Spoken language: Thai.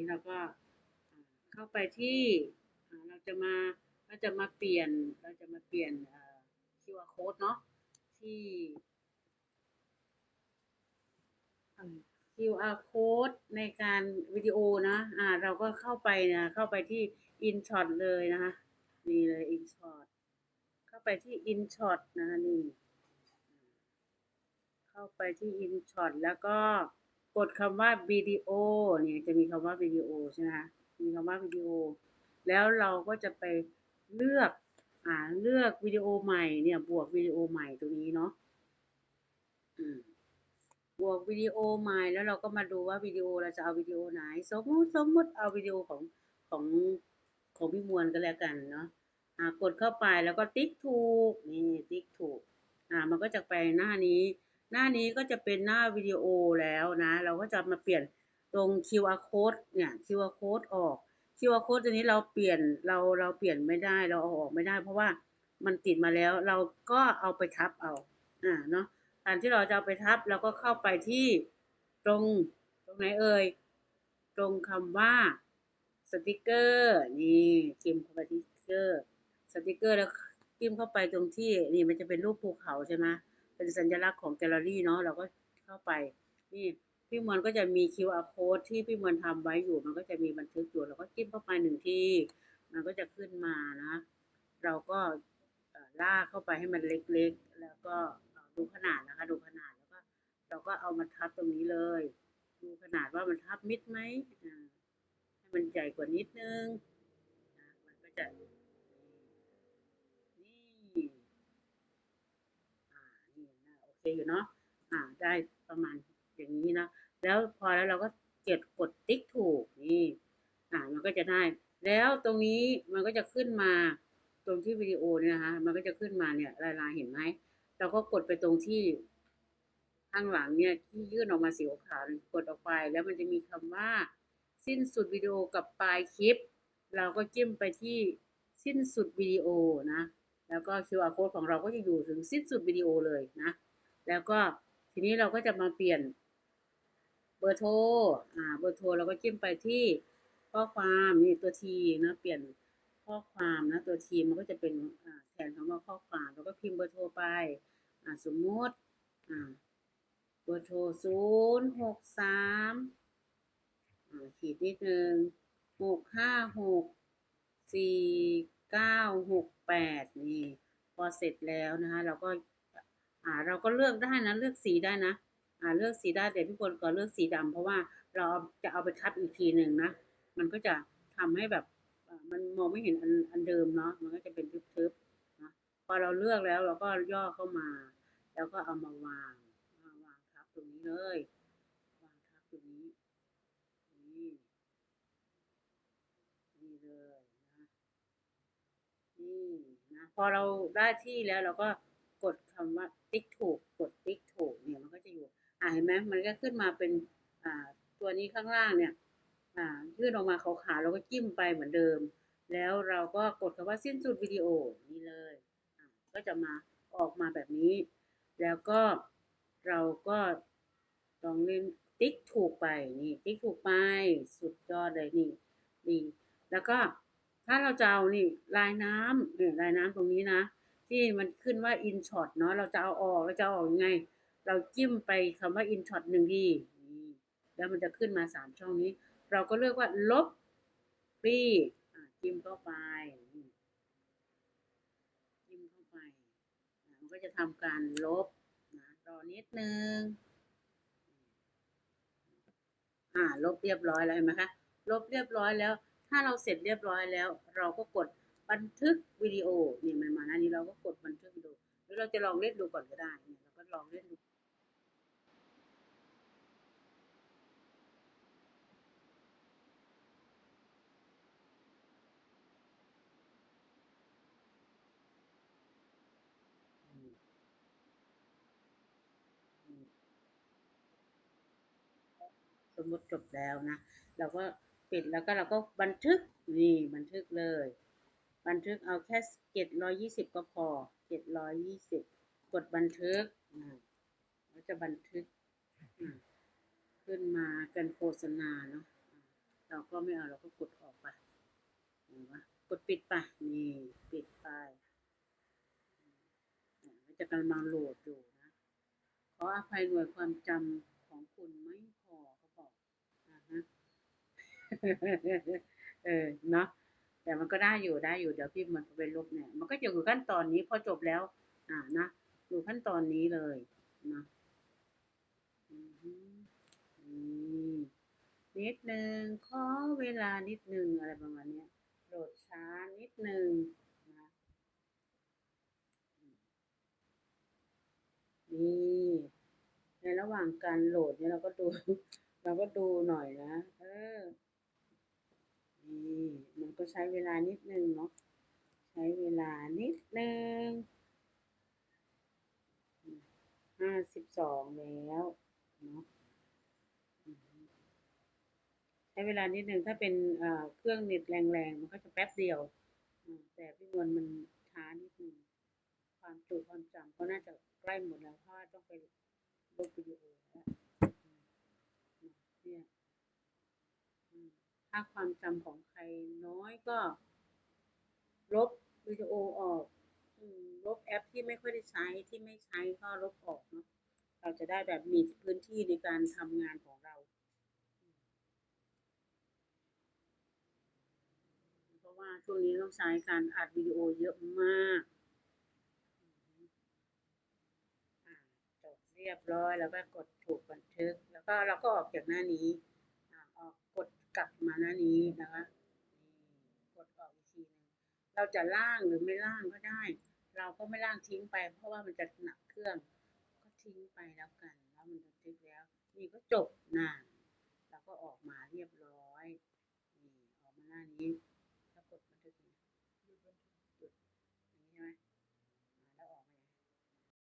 นี้เราก็เข้าไปที่เราจะมาเราจะมาเปลี่ยนเราจะมาเปลี่ยน QR code เนาะที่ QR code ในการวิดีโอนะอ่าเราก็เข้าไปนะเข้าไปที่ InShot เลยนะคะนี่เลย InShot เข้าไปที่ InShot นะคะนี่ เข้าไปที่ InShot แล้วก็ กดคำว่าวิดีโอเนี่ยจะมีคำว่าวิดีโอใช่ไหมคะมีคำว่าวิดีโอ แล้วเราก็จะไปเลือกอ่าเลือกวิดีโอใหม่เนี่ยบวกวิดีโอใหม่ตรงนี้เนาะบวกวิดีโอใหม่แล้วเราก็มาดูว่าวิดีโอเราจะเอาวิดีโอไหน สมมติสมมติเอาวิดีโอของของของพี่มวลก็แล้วกันเนาะอ่ากดเข้าไปแล้วก็ติ๊กถูกนี่ติ๊กถูกอ่ามันก็จะไปหน้านี้ หน้านี้ก็จะเป็นหน้าวิดีโอแล้วนะ เราก็จะมาเปลี่ยนตรง QR code เนี่ย QR code ออก QR code ตัวนี้เราเปลี่ยนเราเราเปลี่ยนไม่ได้เราเอาออกไม่ได้ เพราะว่ามันติดมาแล้วเราก็เอาไปทับเอาอ่าเนาะการที่เราจะเอาไปทับเราก็เข้าไปที่ตรงตรงไหนเอ่ยตรงคำว่าสติกเกอร์นี่พิมพ์เข้าไปที่สติกเกอร์สติกเกอร์แล้วพิมพ์เข้าไปตรงที่นี่มันจะเป็นรูปภูเขาใช่ไหม เป็นสัญลักษณ์ของแกลเลอรี่เนาะเราก็เข้าไปนี่พี่มวลก็จะมี QR code ที่พี่มวลทำไว้อยู่ มันก็จะมีบันทึกอยู่เราก็จิ้มเข้าไปหนึ่งที่ มันก็จะขึ้นมานะ เราก็ลากเข้าไปให้มันเล็กๆ แล้วก็ดูขนาดนะคะ ดูขนาดแล้วก็ เราก็เอามาทับตรงนี้เลย ดูขนาดว่ามันทับมิดไหมให้มันใหญ่กว่านิดนึงมันก็จะนี่อ่านี่นะโอ เคอยู่เนาะอ่าได้ประมาณอย่างนี้นะ แล้วพอแล้วเราก็เก็บกดติ๊กถูกนี่อ่ามันก็จะได้ แล้วตรงนี้มันก็จะขึ้นมาตรงที่วิดีโอเนี่ยนะคะมันก็จะขึ้นมาเนี่ยลายลายเห็นไหมเราก็กดไปตรงที่ข้างหลังเนี่ยที่ยื่นออกมาสีขาวกดออกไป แล้วมันจะมีคำว่า สิ้นสุดวิดีโอกับปลายคลิป เราก็จิ้มไปที่สิ้นสุดวิดีโอนะ แล้วก็ QR code ของเราก็จะอยู่ถึงสิ้นสุดวิดีโอเลยนะ แล้วก็ทีนี้เราก็จะมาเปลี่ยนเบอร์โทร อ่า เบอร์โทรเราก็จิ้มไปที่ข้อความนี่ตัวทีนะเปลี่ยนข้อความนะตัวทีมันก็จะเป็นอ่าแทนคำว่าข้อความเราก็พิมพ์เบอร์โทรไปอ่าสมมติอ่าเบอร์โทรศูนย์หกสามอ่าขีดนิดนึงหกห้าหกสี่เก้าหกแปดนี่พอเสร็จแล้วนะคะเราก็ อ่าเราก็เลือกได้นะเลือกสีได้นะอ่าเลือกสีได้แต่พี่พลก็เลือกสีดำเพราะว่าเราจะเอาไปทับอีกทีหนึ่งนะมันก็จะทำให้แบบมันมองไม่เห็นอันอันเดิมเนาะมันก็จะเป็นทึบๆนะพอเราเลือกแล้วเราก็ย่อเข้ามา แล้วก็เอามาวางมาวางทับตรงนี้เลยวางทับตรงนี้นี่นี่เลยนะนี่นะพอเราได้ที่แล้วเราก็ กดคำว่าติ๊กถูก กดติ๊กถูกเนี่ยมันก็จะอยู่อ่าเห็นไหมมันก็ขึ้นมาเป็นอ่าตัวนี้ข้างล่างเนี่ยอ่ายื่นออกมาขาวๆเราก็จิ้มไปเหมือนเดิม แล้วเราก็กดคำว่าสิ้นสุดวิดีโอนี่เลยอ่าก็จะมาออกมาแบบนี้ แล้วก็เราก็ลองเล่นติ๊กถูกไปนี่ติ๊กถูกไปสุดยอดเลยนี่นี่แล้วก็ถ้าเราจะเอานี่ลายน้ำเนี่ยลายน้ำตรงนี้นะ ที่มันขึ้นว่า in shot เนาะเราจะเอาออกเราจะเอาออกยังไง เราจิ้มไปคำว่า in shot หนึ่งทีแล้วมันจะขึ้นมาสามช่องนี้ เราก็เลือกว่าลบปีอ่าจิ้มเข้าไปจิ้มเข้าไปมันก็จะทำการลบนะรอนิดนึงอ่าลบเรียบร้อยแล้วเห็นไหมคะลบเรียบร้อยแล้ว ถ้าเราเสร็จเรียบร้อยแล้ว เราก็กด บันทึกวิดีโอเนี่มันมาหน้านี้เราก็กดบันทึกวิดีโอหรือเราจะลองเล่นดูก่อนก็ได้เนี่ยเราก็ลองเล่นดูสมมติจบแล้วนะ เราก็ปิดแล้วก็เราก็บันทึกนี่บันทึกเลย บันทึกเอาแค่เจ็ดร้อยี่สิบก็พอเจ็ดร้อยี่สิบกดบันทึกอ่าแล้วจะบันทึกอ่าขึ้นมากันโฆษณาเนาะเราก็ไม่เอาเราก็กดออกไปเห็นปะกดปิดไปนี่ปิดไปเนี่ยมันจะกำลังโหลดอยู่นะ ขออภัยหน่วยความจำของคุณไม่พอเขาบอกอ่าฮะเออเนาะ แต่มันก็ได้อยู่ได้อยู่เดี๋ยวพี่มันไปลบเนี่ย มันก็จะอยู่ขั้นตอนนี้พอจบแล้ว อ่านะอยู่ขั้นตอนนี้เลยนะนิดนึงขอเวลานิดนึงอะไรประมาณนี้โหลดช้านิดนึงนะนี่ในระหว่างการโหลดเนี่ยเราก็ดู เราก็ดูหน่อยนะ เออ นี่มันก็ใช้เวลานิดนึงเนาะใช้เวลานิดนึงห้าสิบสองแล้วเนาะใช้เวลานิดนึงถ้าเป็นเครื่องเน็ตแรงๆ มันก็จะแป๊บเดียว แต่พี่นวลมันช้านิดนึงความจุความจำก็น่าจะใกล้หมดแล้วเพราะต้องไปลบวิดีโอแล้วมเนี่ยอืม ถ้าความจำของใครน้อยก็ ลบวิดีโอออกลบแอปที่ไม่ค่อยได้ใช้ที่ไม่ใช้ก็ลบออกเนาะเราจะได้แบบมีพื้นที่ในการทำงานของเรา เพราะว่าช่วงนี้ต้องใช้การอัดวิดีโอเยอะมากจบเรียบร้อยแล้วก็กดถูกบันทึก แล้วก็เราก็ออกจากหน้านี้ กลับมาหน้านี้นะคะกดออกอีกทีนึงเราจะล่างหรือไม่ล่างก็ได้ เราก็ไม่ล่างทิ้งไป เพราะว่ามันจะหนักเครื่อง ก็ทิ้งไปแล้วกัน แล้วมันบันทึกแล้ว นี่ก็จบนะเราก็ออกมาเรียบร้อยนี่ออกมาหน้านี้ถ้ากดบันทึกเนี่ยหยุดอย่างนี้ใช่ไหม